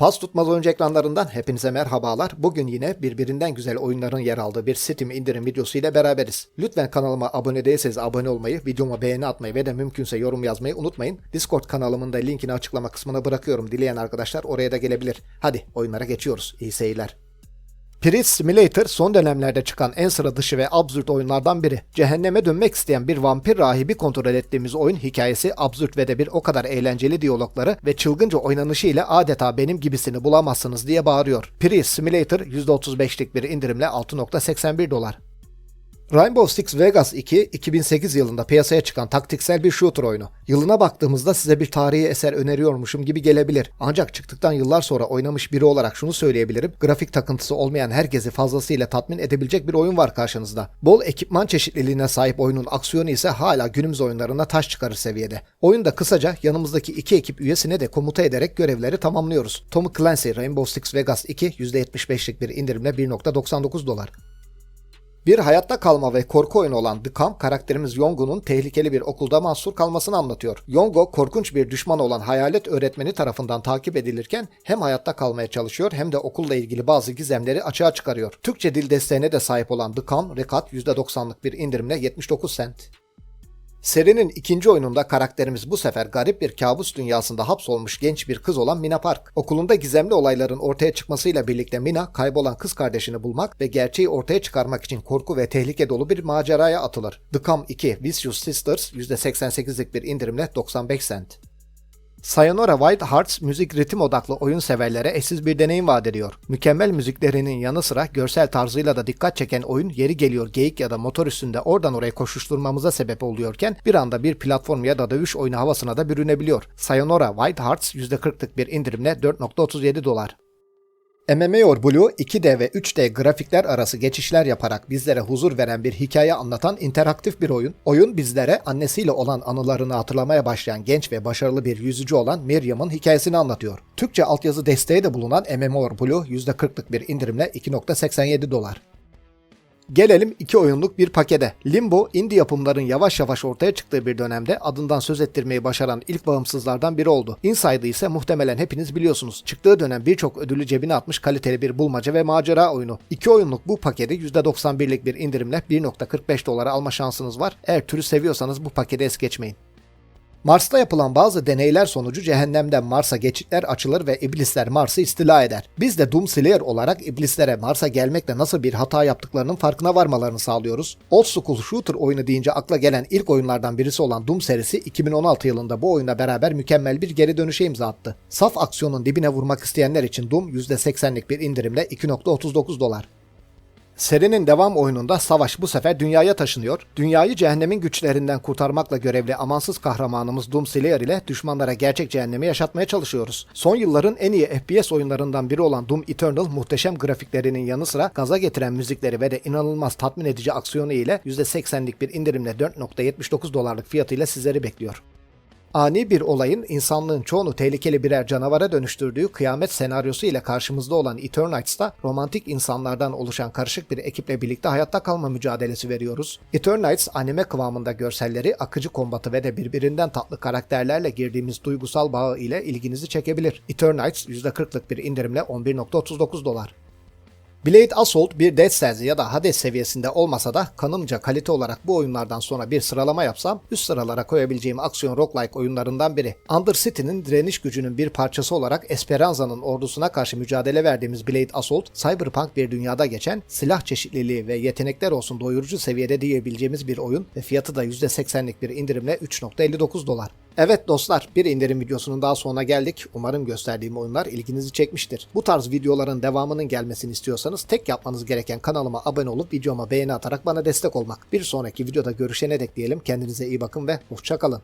Pas tutmaz oyuncu ekranlarından hepinize merhabalar. Bugün yine birbirinden güzel oyunların yer aldığı bir Steam indirim videosu ile beraberiz. Lütfen kanalıma abone değilseniz abone olmayı, videoma beğeni atmayı ve de mümkünse yorum yazmayı unutmayın. Discord kanalımın da linkini açıklama kısmına bırakıyorum. Dileyen arkadaşlar oraya da gelebilir. Hadi oyunlara geçiyoruz. İyi seyirler. Priest Simulator son dönemlerde çıkan en sıra dışı ve absürt oyunlardan biri. Cehenneme dönmek isteyen bir vampir rahibi kontrol ettiğimiz oyun hikayesi absürt ve de bir o kadar eğlenceli diyalogları ve çılgınca oynanışı ile adeta benim gibisini bulamazsınız diye bağırıyor. Priest Simulator %35'lik bir indirimle 6.81 dolar. Rainbow Six Vegas 2, 2008 yılında piyasaya çıkan taktiksel bir shooter oyunu. Yılına baktığımızda size bir tarihi eser öneriyormuşum gibi gelebilir. Ancak çıktıktan yıllar sonra oynamış biri olarak şunu söyleyebilirim. Grafik takıntısı olmayan herkesi fazlasıyla tatmin edebilecek bir oyun var karşınızda. Bol ekipman çeşitliliğine sahip oyunun aksiyonu ise hala günümüz oyunlarına taş çıkarır seviyede. Oyunda kısaca yanımızdaki iki ekip üyesine de komuta ederek görevleri tamamlıyoruz. Tom Clancy Rainbow Six Vegas 2 %75'lik bir indirimle 1.99 dolar. Bir hayatta kalma ve korku oyunu olan The Camp karakterimiz Yongo'nun tehlikeli bir okulda mahsur kalmasını anlatıyor. Yongo korkunç bir düşman olan hayalet öğretmeni tarafından takip edilirken hem hayatta kalmaya çalışıyor hem de okulla ilgili bazı gizemleri açığa çıkarıyor. Türkçe dil desteğine de sahip olan The Camp Rekat %90'lık bir indirimle 79 cent. Serinin ikinci oyununda karakterimiz bu sefer garip bir kabus dünyasında hapsolmuş genç bir kız olan Mina Park. Okulunda gizemli olayların ortaya çıkmasıyla birlikte Mina kaybolan kız kardeşini bulmak ve gerçeği ortaya çıkarmak için korku ve tehlike dolu bir maceraya atılır. The Come 2 Vicious Sisters %88'lik bir indirimle 95 cent. Sayonara Wild Hearts müzik ritim odaklı oyun severlere eşsiz bir deneyim vaat ediyor. Mükemmel müziklerinin yanı sıra görsel tarzıyla da dikkat çeken oyun yeri geliyor geyik ya da motor üstünde oradan oraya koşuşturmamıza sebep oluyorken bir anda bir platform ya da dövüş oyunu havasına da bürünebiliyor. Sayonara Wild Hearts %40'lık bir indirimle 4.37 dolar. MMOR Blue 2D ve 3D grafikler arası geçişler yaparak bizlere huzur veren bir hikaye anlatan interaktif bir oyun. Oyun bizlere annesiyle olan anılarını hatırlamaya başlayan genç ve başarılı bir yüzücü olan Miriam'ın hikayesini anlatıyor. Türkçe altyazı desteği de bulunan MMOR Blue %40'lık bir indirimle 2.87 dolar. Gelelim iki oyunluk bir pakete. Limbo, indie yapımların yavaş yavaş ortaya çıktığı bir dönemde adından söz ettirmeyi başaran ilk bağımsızlardan biri oldu. Inside'ı ise muhtemelen hepiniz biliyorsunuz. Çıktığı dönem birçok ödülü cebine atmış kaliteli bir bulmaca ve macera oyunu. İki oyunluk bu paketi %91'lik bir indirimle 1.45 dolara alma şansınız var. Eğer türü seviyorsanız bu paketi es geçmeyin. Mars'ta yapılan bazı deneyler sonucu cehennemden Mars'a geçitler açılır ve iblisler Mars'ı istila eder. Biz de Doom Slayer olarak iblislere Mars'a gelmekle nasıl bir hata yaptıklarının farkına varmalarını sağlıyoruz. Old School Shooter oyunu deyince akla gelen ilk oyunlardan birisi olan Doom serisi 2016 yılında bu oyunla beraber mükemmel bir geri dönüşe imza attı. Saf aksiyonun dibine vurmak isteyenler için Doom %80'lik bir indirimle 2.39 dolar. Serinin devam oyununda savaş bu sefer dünyaya taşınıyor. Dünyayı cehennemin güçlerinden kurtarmakla görevli amansız kahramanımız Doom Slayer ile düşmanlara gerçek cehennemi yaşatmaya çalışıyoruz. Son yılların en iyi FPS oyunlarından biri olan Doom Eternal muhteşem grafiklerinin yanı sıra gaza getiren müzikleri ve de inanılmaz tatmin edici aksiyonu ile %80'lik bir indirimle 4.79 dolarlık fiyatıyla sizleri bekliyor. Ani bir olayın insanlığın çoğunu tehlikeli birer canavara dönüştürdüğü kıyamet senaryosu ile karşımızda olan Eternights'ta romantik insanlardan oluşan karışık bir ekiple birlikte hayatta kalma mücadelesi veriyoruz. Eternights anime kıvamında görselleri, akıcı kombatı ve de birbirinden tatlı karakterlerle girdiğimiz duygusal bağı ile ilginizi çekebilir. Eternights %40'lık bir indirimle 11.39 dolar. Blade Assault bir Dead Cells ya da Hades seviyesinde olmasa da kanımca kalite olarak bu oyunlardan sonra bir sıralama yapsam üst sıralara koyabileceğim aksiyon roguelike oyunlarından biri. Undercity'nin direniş gücünün bir parçası olarak Esperanza'nın ordusuna karşı mücadele verdiğimiz Blade Assault, cyberpunk bir dünyada geçen silah çeşitliliği ve yetenekler olsun doyurucu seviyede diyebileceğimiz bir oyun ve fiyatı da %80'lik bir indirimle 3.59 dolar. Evet dostlar bir indirim videosunun daha sonuna geldik. Umarım gösterdiğim oyunlar ilginizi çekmiştir. Bu tarz videoların devamının gelmesini istiyorsanız tek yapmanız gereken kanalıma abone olup videoma beğeni atarak bana destek olmak. Bir sonraki videoda görüşene dek diyelim. Kendinize iyi bakın ve hoşçakalın.